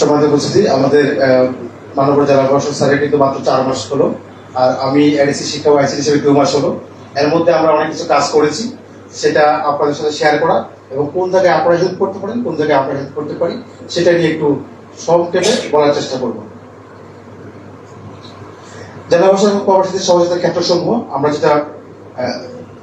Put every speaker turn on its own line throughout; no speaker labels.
সমাজে উপস্থিতি আমাদের মানবর জেলা প্রশাসক স্যারের কিন্তু মাত্র চার মাস হলো। আর আমি এডিসি শিক্ষা আইসি হিসেবে দু মাস হলো। এর মধ্যে আমরা অনেক কিছু কাজ করেছি, সেটা আপনাদের সাথে শেয়ার করা এবং কোন জায়গায় আপনারা হেল্প করতে পারেন, কোন জায়গায় আপনারা হেল্প করতে পারি, সেটা নিয়ে একটু সংক্ষেপে বলার চেষ্টা করব। জেলা প্রশাসন কর্মসূচির সহযোগিতার ক্ষেত্রসমূহ আমরা যেটা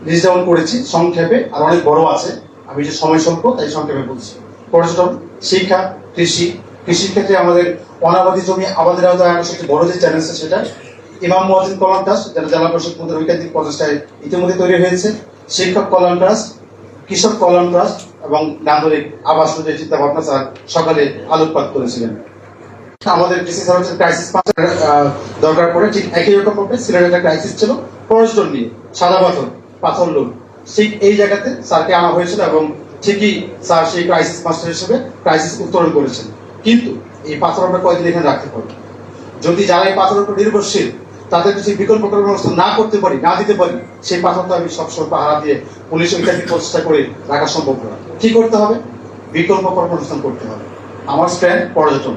লিস্ট ডাউন করেছি সংক্ষেপে, আর অনেক বড় আছে। আমি যে সময় স্বল্প, তাই সংক্ষেপে বলছি। পর্যটন, শিক্ষা, কৃষি কৃষির ক্ষেত্রে আমাদের অনাবাদী জমি আবাদের আওতায় আনার সবচেয়ে বড় যে চ্যালেঞ্জ সেটা ইমাম মহাজিন কল্যাণ ট্রাস্ট যেটা জেলা প্রশাসক মন্ত্রীর ঐকান্তিক প্রচেষ্টায় ইতিমধ্যে তৈরি হয়েছে, শিক্ষক কল্যাণ ট্রাস্ট, কৃষক কল্যাণ ট্রাস্ট এবং নান্দনিক আবাস যে চিন্তা ভাবনা স্যার সকালে আলোকপাত করেছিলেন। আমাদের ডিসি সার্ভিসের ক্রাইসিস দরকার পড়ে, ঠিক একই রকম ভাবে সিলেটের একটা ক্রাইসিস ছিল পর্যটন নিয়ে, সাদা পাথর পাথর লোক ঠিক এই জায়গাতে স্যারকে আনা হয়েছিল এবং ঠিকই স্যার সেই ক্রাইসিস মাস্টার হিসেবে ক্রাইসিস উত্তরণ করেছেন। কিন্তু এই পাথর আমরা কয়েকদিন এখানে রাখতে পারি যদি যারা এই পাথরের উপর নির্ভরশীল, তাদের কিছু বিকল্প কর্মব্যবস্থা না করতে পারি, না দিতে পারি, সেই পাথরটা আমি সবসময় পাহারা দিয়ে পুলিশ ইত্যাদি প্রচেষ্টা করে রাখা সম্ভব নয় কি করতে হবে? বিকল্প কর্মসংস্থান করতে হবে। আমার স্ট্যান্ড পর্যটন।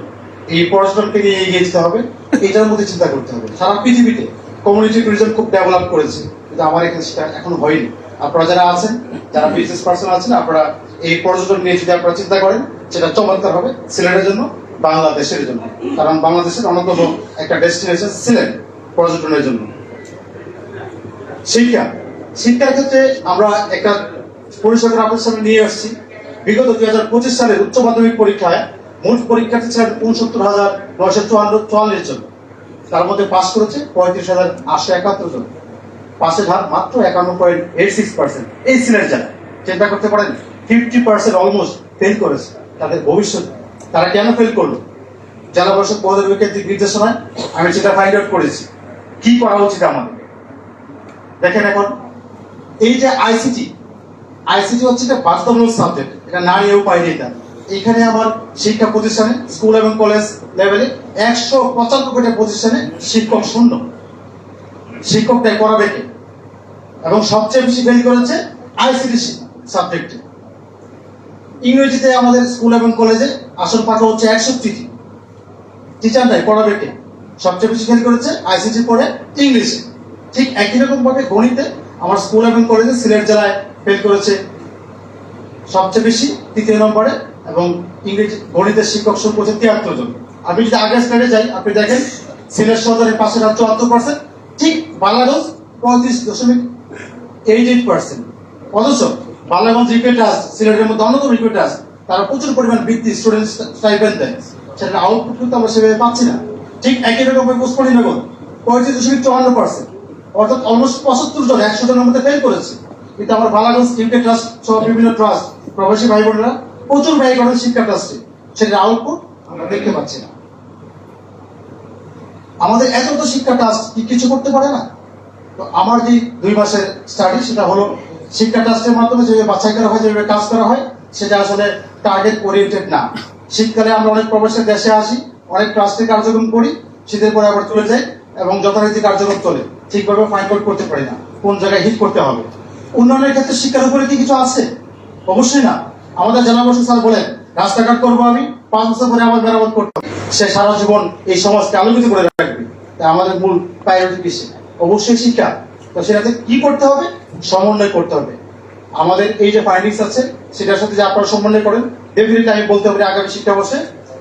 এই পর্যটনকে নিয়ে এগিয়ে যেতে হবে, এটার মধ্যে চিন্তা করতে হবে। সারা পৃথিবীতে কমিউনিটি ট্যুরিজম খুব ডেভেলপ করেছে, কিন্তু আমার এখানে সেটা এখনও হয়নি। আপনারা যারা আছেন, যারা বিজনেস পার্সন আছেন, আপনারা এই পর্যটন নিয়ে যদি আপনারা চিন্তা করেন, সেটা চমৎকার হবে সিলেটের জন্য, বাংলাদেশের জন্য। কারণ বাংলাদেশের অন্যতম একটা ডেস্টিনেশন সিলেট পর্যটনের জন্য। শিক্ষা। শিক্ষার ক্ষেত্রে আমরা একটা পরিসংখ্যান আপনার নিয়ে আসছি। বিগত দুই হাজার পঁচিশ সালের উচ্চ মাধ্যমিক পরীক্ষায় মোট পরীক্ষার্থী ছিলেন উনসত্তর হাজার নয়শো চুয়ান্ন চুয়াল্লিশ জন। তার মধ্যে পাস করেছে পঁয়ত্রিশ হাজার আটশো একাত্তর জন। পাসের হার মাত্র একান্ন পয়েন্ট এইট সিক্স পার্সেন্ট এই সিলেট জেলা চিন্তা করতে পারেন ফিফটি পার্সেন্ট অলমোস্ট ফেল করেছে তাদের ভবিষ্যৎ। তারা কেন ফেল করল? জেলা পরিষদ পদের কেন্দ্রিক নির্দেশনায় আমি সেটা ফাইন্ড আউট করেছি। কি করা উচিত আমাদের দেখেন এখন, এই যে আইসিটি আইসিটি হচ্ছে একটা বাধ্যতামূলক সাবজেক্ট এটা না নিয়েও পাইনি এটা এখানে আমার শিক্ষা প্রতিষ্ঠানে স্কুল এবং কলেজ লেভেলে একশো পঁচানব্বইটা প্রতিষ্ঠানে শিক্ষক শূন্য। শিক্ষক দেয় করাবে কে? এবং সবচেয়ে বেশি ফেল করেছে আইসিটি সাবজেক্টে ইংরেজিতে আমাদের স্কুল এবং কলেজে আসল পাঠ্য হচ্ছে একষট্টিটি টিচার নাই, পড়াবে কে? সবচেয়ে বেশি ফেল করেছে আইসিটি পড়ে ইংলিশে। ঠিক একই রকম ভাবে গণিতে আমার স্কুল এবং কলেজে সিলেট জেলায় ফেল করেছে সবচেয়ে বেশি, তৃতীয় নম্বরে এবং ইংরেজি, গণিতের শিক্ষক সংখ্যা হচ্ছে তিয়াত্তর জন। আমি যদি আগের স্লাইডে যাই, আপনি দেখেন সিলেট সদরের পাশে চুয়াত্তর পার্সেন্ট ঠিক বাংলাদেশ পঁয়ত্রিশ দশমিক এইট এইট পার্সেন্ট অথচ বাংলাগঞ্জ রিপে ট্রাস্ট সিলেটের মধ্যে অন্যতম রিপে তারা প্রচুর পরিমাণ বৃত্তি স্টুডেন্ট স্টাইপেন্ড দেয়। সেটা আউটপুট কিন্তু আমরা সেভাবে পাচ্ছি না। ঠিক একই রকম পুষ্পনী নগর পঁয়ত্রিশ দশমিক চুয়ান্ন পার্সেন্ট অর্থাৎ অলমোস্ট পঁচাত্তর জন একশো জনের মধ্যে ফেল করেছে। কিন্তু আমার বালাগঞ্জ ইউকে ট্রাস্ট সহ বিভিন্ন ট্রাস্ট প্রবাসী ভাই বোনেরা প্রচুর ব্যয় করেন শিক্ষা ট্রাস্টে সেটার আউটপুট আমরা দেখতে পাচ্ছি না। আমাদের এত তো শিক্ষা ট্রাস্ট কি কিছু করতে পারে না? তো আমার যে দুই মাসের স্টাডি সেটা হলো শিক্ষা ট্রাস্টের মাধ্যমে যেভাবে বাছাই করা হয় যেভাবে কাজ করা হয়, সেটা আসলে টার্গেট ওরিয়েন্টেড না। শীতকালে আমরা অনেক প্রবাসের দেশে আসি, অনেক ট্রাস্টের কার্যক্রম করি, শীতের পরে আবার চলে যাই এবং যথারীতি কার্যক্রম চলে। ঠিকভাবে ফাইন্ড আউট করতে পারি না, কোন জায়গায় হিট করতে হবে। উন্নয়নের ক্ষেত্রে শিক্ষার উপরে কি কিছু আছে? অবশ্যই না। আমাদের জেলা পরিষদ স্যার বলেন, রাস্তাঘাট করব আমি, পাঁচ বছর পরে আবার মেরামত করতে হবে। সে সারা জীবন এই সমাজকে আলোকিত করে রাখবে। তাই আমাদের মূল প্রায়োরিটি কিসে অবশ্যই শিক্ষা। তো সেটাতে কি করতে হবে? সমন্বয় করতে হবে। আমাদের এই যে ফাইন্ডিংস আছে, সেটার সাথে যে আপনারা সমন্বয় করেন ডেফিনেটলি আমি বলতে পারি আগামী শিক্ষাবর্ষে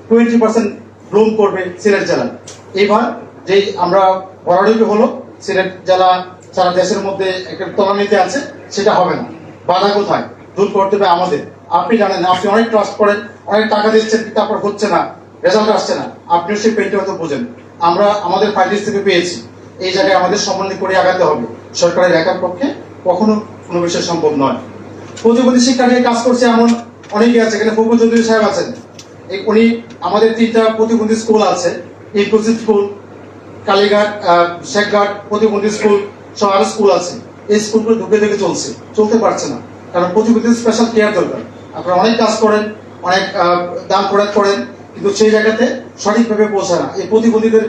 টোয়েন্টি পার্সেন্ট ব্লুম করবে সিলেট জেলা। এইবার যে আমরা বরাডি হলো, সিলেট জেলা সারা দেশের মধ্যে একটা তলানিতে আছে, সেটা হবে না। বাধা কোথায়? দূর করতে হবে আমাদের। আপনি জানেন, আপনি অনেক ট্রাস্ট করেন, অনেক টাকা দিচ্ছেন, কিন্তু তারপর হচ্ছে না রেজাল্ট আসছে না। আপনিও সেই পেনটা হয়তো বোঝেন। আমরা, আমাদের ফাইলিস থেকে পেয়েছি। এই জায়গায় আমাদের সমন্বয় করে আগাতে হবে। সরকারের একার পক্ষে কখনো কোনো বিষয় সম্ভব নয়। প্রতিবন্ধী শিক্ষা নিয়ে কাজ করছে এমন অনেকে আছে, এখানে ফকর চৌধুরী সাহেব আছেন। উনি আমাদের তিনটা প্রতিবন্ধী স্কুল আছে। ইনক্লুসিভ স্কুল কালীঘাট শেখঘাট প্রতিবন্ধী স্কুল সব আরও স্কুল আছে। এই স্কুলগুলো ঢুকে ঢুকে চলছে। চলতে পারছে না। কারণ প্রতিবন্ধী স্পেশাল কেয়ার দরকার। আপনারা অনেক কাজ করেন, অনেক দান খরচ করেন, কিন্তু সেই জায়গাতে সঠিকভাবে পৌঁছায় না। এই প্রতিবন্ধীদের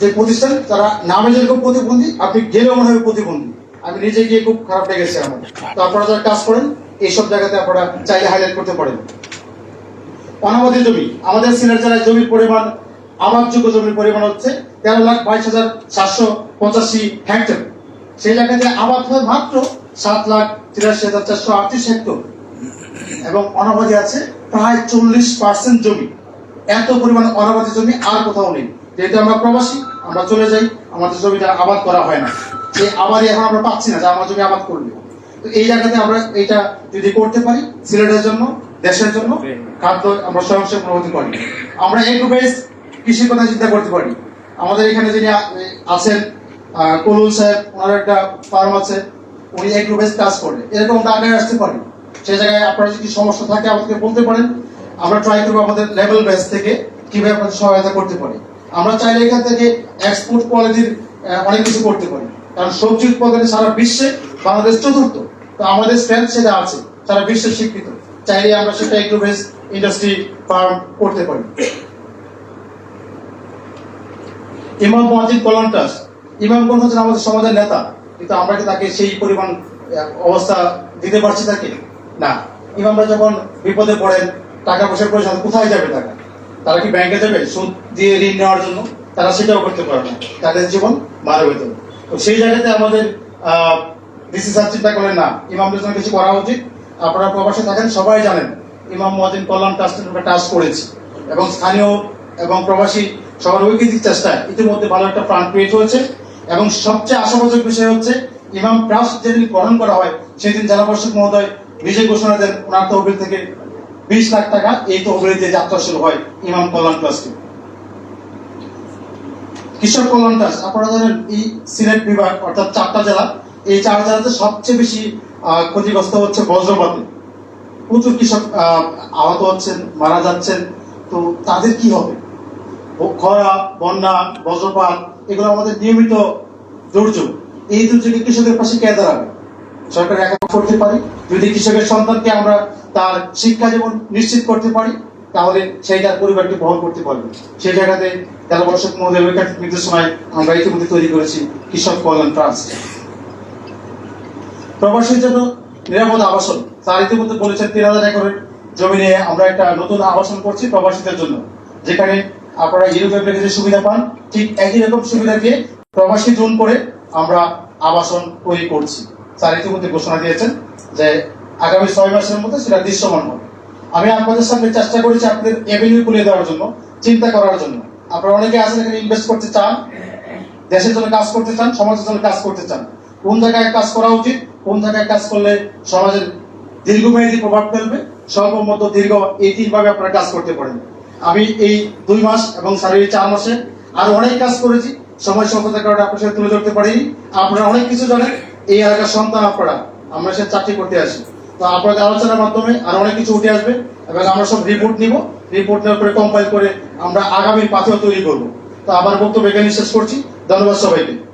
যে প্রতিষ্ঠান, তারা নামে যেরকম প্রতিবন্ধী, আপনি গেলেও মনে হবে প্রতিবন্ধী। আমি নিজে গিয়ে খুব খারাপ লেগেছে আমার। তো আপনারা যারা কাজ করেন, এইসব জায়গাতে আপনারা চাইলে হাইলাইট করতে পারেন। অনাবাদী জমি, আমাদের সিলেট জেলায় জমির পরিমাণ আবাদযোগ্য জমির পরিমাণ হচ্ছে তেরো লাখ বাইশ হাজার সাতশো পঁচাশি হেক্টর সেই জায়গাতে আবাদ হয় মাত্র সাত লাখ তিরাশি হাজার চারশো আটত্রিশ হেক্টর এবং অনাবাদী আছে প্রায় চল্লিশ পার্সেন্ট জমি। এত পরিমাণ অনাবাদী জমি আর কোথাও নেই। যেহেতু আমরা প্রবাসী, আমরা চলে যাই, আমাদের জমিটা আবাদ করা হয় না। এই আবাদই এখন আমরা পাচ্ছি না, যে আমার জমি আবাদ করলে তো এই জায়গাতে আমরা এটা যদি করতে পারি, সিলেটের জন্য, দেশের জন্য, খাদ্য আমরা স্বয়ংসম্পূর্ণ প্রগতি করি। আমরা এগ্রো বেস কৃষির কথা চিন্তা করতে পারি। আমাদের এখানে যিনি আছেন কলুল সাহেব, ওনার একটা ফার্ম আছে, উনি এগ্রো বেস কাজ করে এরকম আগে আসতে পারি। সেই জায়গায় আপনার যদি সমস্যা থাকে, আমাদেরকে বলতে পারেন। আমরা ট্রাই করব আমাদের লেভেল বেস থেকে কীভাবে আপনাদের সহায়তা করতে পারি। আমরা চাইলে এখান থেকে এক্সপোর্ট কোয়ালিটির অনেক কিছু করতে পারি। কারণ সবজি উৎপাদনে সারা বিশ্বে বাংলাদেশ চতুর্থ। তো আমাদের স্ট্রেংথ সেটা আছে, সারা বিশ্বে স্বীকৃত চাইলে আমরা সেটা একটু বেশ ইন্ডাস্ট্রি ফার্ম করতে পারি। ইমাম মহাজিদ কলন্টাস ইমাম কোন হচ্ছেন আমাদের সমাজের নেতা, কিন্তু আমরা কি তাকে সেই পরিমাণ অবস্থা দিতে পারছি তাকে? না। ইমামরা যখন বিপদে পড়েন, টাকা পয়সার প্রয়োজন, কোথায় যাবে টাকা তারা কি ব্যাংকে যাবে? সুদ দিয়ে ঋণ নেওয়ার জন্য? তারা সেটাও করতে পারে না। তাদের জীবন মারা হবে। তো সেই জায়গাতে আমাদের ডিসি স্যার চিন্তা করেন না। ইমামদের জন্য কিছু করা উচিত। আপনারা প্রবাসে থাকেন, সবাই জানেন, ইমাম মহাজিন কল্যাণ ট্রাস্টের আমরা টাস্ক করেছি। এবং স্থানীয় এবং প্রবাসী সবার ঐকিক চেষ্টায় ইতিমধ্যে ভালো একটা প্রাণ ক্রিয়েট হয়েছে। এবং সবচেয়ে আশাবাচক বিষয় হচ্ছে, ইমাম ট্রাস্ট যেদিন গ্রহণ করা হয়, সেদিন জেলা পরিষদ মহোদয় নিজে ঘোষণা দেন, ওনার তহবিল থেকে। বিশ লাখ টাকা এই তহবিল দিয়ে যাত্রা শুরু হয় ইমাম কল্যাণ ট্রাস্টে। কৃষক কল্যাণ ট্রাস্ট, আপনারা জানেন এই সিলেট বিভাগ, অর্থাৎ চারটা জেলা, এই চার জেলাতে সবচেয়ে বেশি ক্ষতিগ্রস্ত হচ্ছে বজ্রপাতে। প্রচুর কৃষক আহত হচ্ছেন, মারা যাচ্ছেন। তো তাদের কি হবে? খরা, বন্যা, বজ্রপাত, এগুলো আমাদের নিয়মিত দুর্যোগ। এই দুর্যোগে কৃষকের পাশে কে দাঁড়াবে? সরকার একা করতে পারি। যদি কৃষকের সন্তানকে আমরা তার শিক্ষা জীবন নিশ্চিত করতে পারি, তাহলে সেই তার পরিবারকে বহন করতে পারবে। সেই জায়গাতে তেরো বর্ষক মহোদয় ঐকান্তিক নির্দেশনায় আমরা ইতিমধ্যে তৈরি করেছি কৃষক কল্যাণ ট্রাস্ট। প্রবাসীর জন্য নিরাপদ আবাসন। তার ইতিমধ্যে বলেছেন তিন হাজার একরের জমি নিয়ে আমরা একটা নতুন আবাসন করছি প্রবাসীদের জন্য। যেখানে আপনারা ইউরোপের প্যাকেজের সুবিধা পান, ঠিক একই রকম সুবিধা দিয়ে প্রবাসী জোন করে আমরা আবাসন তৈরি করছি। স্যার ইতিমধ্যে ঘোষণা দিয়েছেন যে আগামী ছয় মাসের মধ্যে সেটা দৃশ্যমান হবে। আমি আপনাদের সামনে চেষ্টা করেছি আপনাদের এভিনিউ খুলে দেওয়ার জন্য, চিন্তা করার জন্য। আপনারা অনেকে আছেন এখানে ইনভেস্ট করতে চান, দেশের জন্য কাজ করতে চান, সমাজের জন্য কাজ করতে চান। কোন জায়গায় কাজ করা উচিত? কোন জায়গায় কাজ করলে সমাজের দীর্ঘমেয়াদী প্রভাব ফেলবে? স্বল্প দীর্ঘ এই তিন ভাবে আপনারা কাজ করতে পারেন। আমি এই দুই মাস এবং সাড়ে চার মাসে আরও অনেক কাজ করেছি। সময় স্বল্পতার কারণে আপনার সাথে তুলে ধরতে পারিনি। আপনারা অনেক কিছু জানেন। এই এলাকার সন্তান আপনারা। আমরা সে চাকরি করতে আসি। তো আপনাদের আলোচনার মাধ্যমে আরও অনেক কিছু উঠে আসবে এবং আমরা সব রিপোর্ট নিব। রিপোর্ট নেওয়ার পরে কম্পাইল করে আমরা আগামী পাথেও তৈরি করব। তো আবার বক্তব্য এখানে শেষ করছি। ধন্যবাদ সবাইকে।